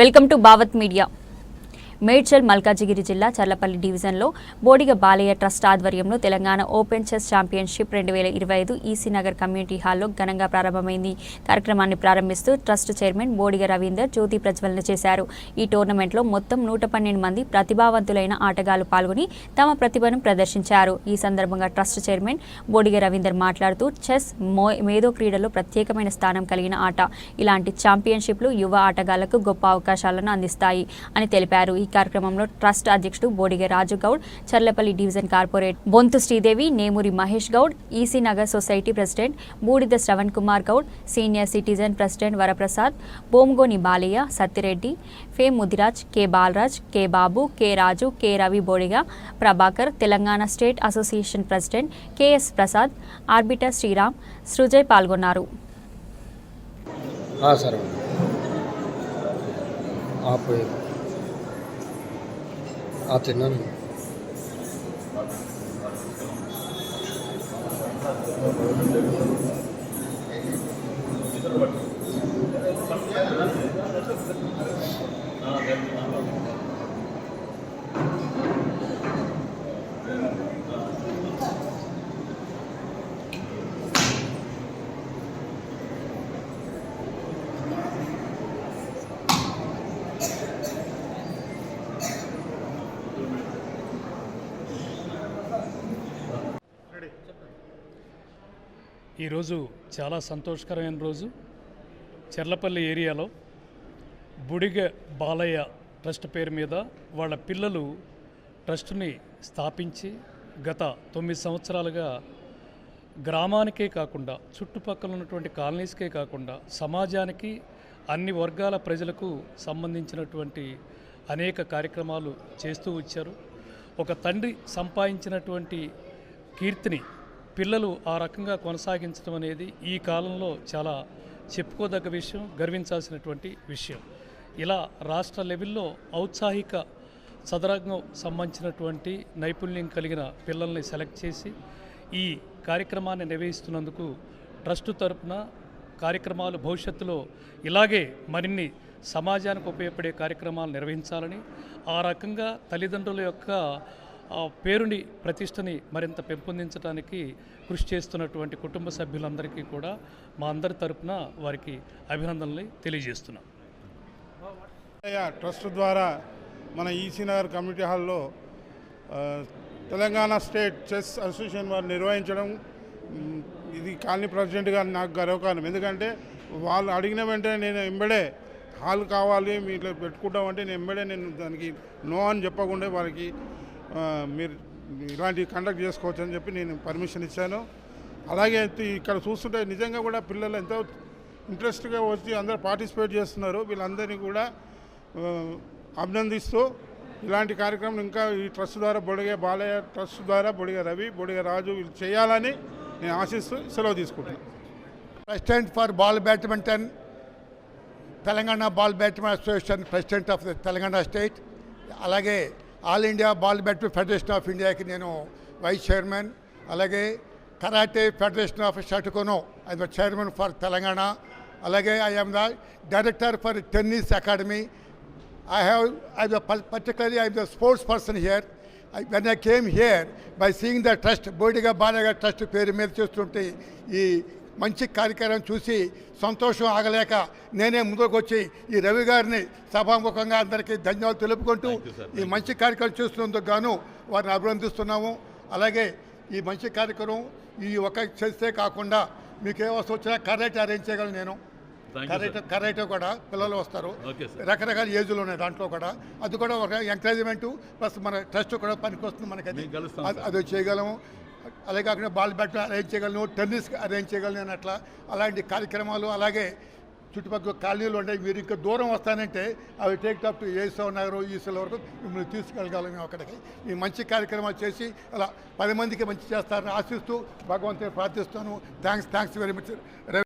Welcome to Bhavat media. Medchal Malkajgiri జిల్లా చర్లపల్లి డివిజన్లో Bodiga Balayya trust ఆధ్వర్యంలో తెలంగాణ ఓపెన్ చెస్ ఛాంపియన్షిప్ రెండు వేల ఇరవై ఐదు ఈసీ నగర్ కమ్యూనిటీ హాల్లో ఘనంగా ప్రారంభమైంది. కార్యక్రమాన్ని ప్రారంభిస్తూ ట్రస్ట్ చైర్మన్ బోడిగ రవీందర్ జ్యోతి ప్రజ్వలన చేశారు. ఈ టోర్నమెంట్లో మొత్తం నూట పన్నెండు మంది ప్రతిభావంతులైన ఆటగాళ్ళు పాల్గొని తమ ప్రతిభను ప్రదర్శించారు. ఈ సందర్భంగా ట్రస్ట్ చైర్మన్ బోడిగ రవీందర్ మాట్లాడుతూ చెస్ మో మేధో క్రీడలో ప్రత్యేకమైన స్థానం కలిగిన ఆట. ఇలాంటి ఛాంపియన్షిప్లు యువ ఆటగాళ్ళకు గొప్ప అవకాశాలను అందిస్తాయి అని తెలిపారు. ఈ కార్యక్రమంలో ట్రస్ట్ అధ్యక్షుడు Bodiga Raju Goud Cherlapally division corporate Bonthu Sridevi Nemuri Mahesh Goud EC Nagar society president Budida Shravan Kumar Goud senior citizen president Varaprasad Bomgoni Balaiah Sattireddy ఫే Mudiraj K Balraj K Babu K Raju K Ravi Bodiga Prabhakar Telangana state association president KS Prasad arbiter Sriram Srujay పాల్గొన్నారు. हाँ At. ఈరోజు చాలా సంతోషకరమైన రోజు. చెర్లపల్లి ఏరియాలో బుడిగ Balayya trust పేరు మీద వాళ్ళ పిల్లలు ట్రస్ట్ని స్థాపించి గత తొమ్మిది సంవత్సరాలుగా గ్రామానికే కాకుండా చుట్టుపక్కల ఉన్నటువంటి కాలనీస్కే కాకుండా సమాజానికి అన్ని వర్గాల ప్రజలకు సంబంధించినటువంటి అనేక కార్యక్రమాలు చేస్తూ వచ్చారు. ఒక తండ్రి సంపాదించినటువంటి కీర్తిని పిల్లలు ఆ రకంగా కొనసాగించడం అనేది ఈ కాలంలో చాలా చెప్పుకోదగ్గ విషయం గర్వించాల్సినటువంటి విషయం. ఇలా రాష్ట్ర లెవెల్లో ఔత్సాహిక చదరంగం సంబంధించినటువంటి నైపుణ్యం కలిగిన పిల్లల్ని సెలెక్ట్ చేసి ఈ కార్యక్రమాన్ని నిర్వహిస్తున్నందుకు ట్రస్ట్ తరపున కార్యక్రమాలు భవిష్యత్తులో ఇలాగే మరిన్ని సమాజానికి ఉపయోగపడే కార్యక్రమాలు నిర్వహించాలని ఆ రకంగా తల్లిదండ్రుల యొక్క పేరుని ప్రతిష్టని మరింత పెంపొందించడానికి కృషి చేస్తున్నటువంటి కుటుంబ సభ్యులందరికీ కూడా మా అందరి తరపున వారికి అభినందనలు తెలియజేస్తున్నాం. ట్రస్ట్ ద్వారా మన ఈసీ నగర్ కమ్యూనిటీ హాల్లో తెలంగాణ స్టేట్ చెస్ అసోసియేషన్ వారు నిర్వహించడం ఇది కాలనీ ప్రెసిడెంట్గా నాకు గర్వకారణం. ఎందుకంటే వాళ్ళు అడిగిన వెంటనే నేను ఎంబడే హాల్ కావాలి మీ ఇట్లా పెట్టుకుంటామంటే నేను ఎంబడే నేను దానికి నో అని చెప్పకుండా వారికి మీరు ఇలాంటివి కండక్ట్ చేసుకోవచ్చు అని చెప్పి నేను పర్మిషన్ ఇచ్చాను. అలాగే ఇక్కడ చూస్తుంటే నిజంగా కూడా పిల్లలు ఎంతో ఇంట్రెస్ట్గా వచ్చి అందరూ పార్టిసిపేట్ చేస్తున్నారు. వీళ్ళందరినీ కూడా అభినందిస్తూ ఇలాంటి కార్యక్రమం ఇంకా ఈ ట్రస్ట్ ద్వారా బొడిగ బాలయ్య ట్రస్ట్ ద్వారా బొడిగ రవి బొడిగ రాజు వీళ్ళు చేయాలని నేను ఆశిస్తూ సెలవు తీసుకుంటున్నాను. President for ball badminton Telangana ball badminton association president of the Telangana state అలాగే all India ball badminton federation of ఇండియాకి నేను వైస్ చైర్మన్ అలాగే karate federation of Shotokan I the chairman for Telangana అలాగే I am the director for tennis academy I have, I have particularly I am the sports person here. I, when I came here, by seeing the trust, Bodiga బాలగా trust పేరు మీద చూస్తుంటే ఈ మంచి కార్యక్రమం చూసి సంతోషం ఆగలేక నేనే ముందుకు వచ్చి ఈ రవి గారిని సభాముఖంగా అందరికీ ధన్యవాదాలు తెలుపుకుంటూ ఈ మంచి కార్యక్రమం చేస్తున్నందుకు గాను వారిని అభినందిస్తున్నాము. అలాగే ఈ మంచి కార్యక్రమం ఈ ఒక చేస్తే కాకుండా మీకు ఏ వస్తువు వచ్చినా కరెక్ట్ అరేంజ్ చేయగలను నేను. కరెక్ట్ కరెక్ట్ కూడా పిల్లలు వస్తారు. రకరకాల ఏజ్లు ఉన్నాయి దాంట్లో కూడా. అది కూడా ఒక ఎంకరేజ్మెంట్ ప్లస్ మన ట్రస్ట్ కూడా పనికి వస్తుంది మనకి అది అది- అలాగే కాకుండా బాల్ బ్యాట్ అరేంజ్ చేయగలను టెన్నిస్ అరేంజ్ చేయగలను నేను అట్లా అలాంటి కార్యక్రమాలు అలాగే చుట్టుపక్కల కాలనీలు ఉంటాయి మీరు ఇంకా దూరం వస్తానంటే అవి టేక్ అప్ టు ఏసో నగరం ఈసీల వరకు మిమ్మల్ని తీసుకెళ్ళగలం మేము అక్కడికి. ఈ మంచి కార్యక్రమాలు చేసి అలా పది మందికి మంచి చేస్తారని ఆశిస్తూ భగవంతుని ప్రార్థిస్తాను థ్యాంక్స్ థ్యాంక్స్ వెరీ మచ్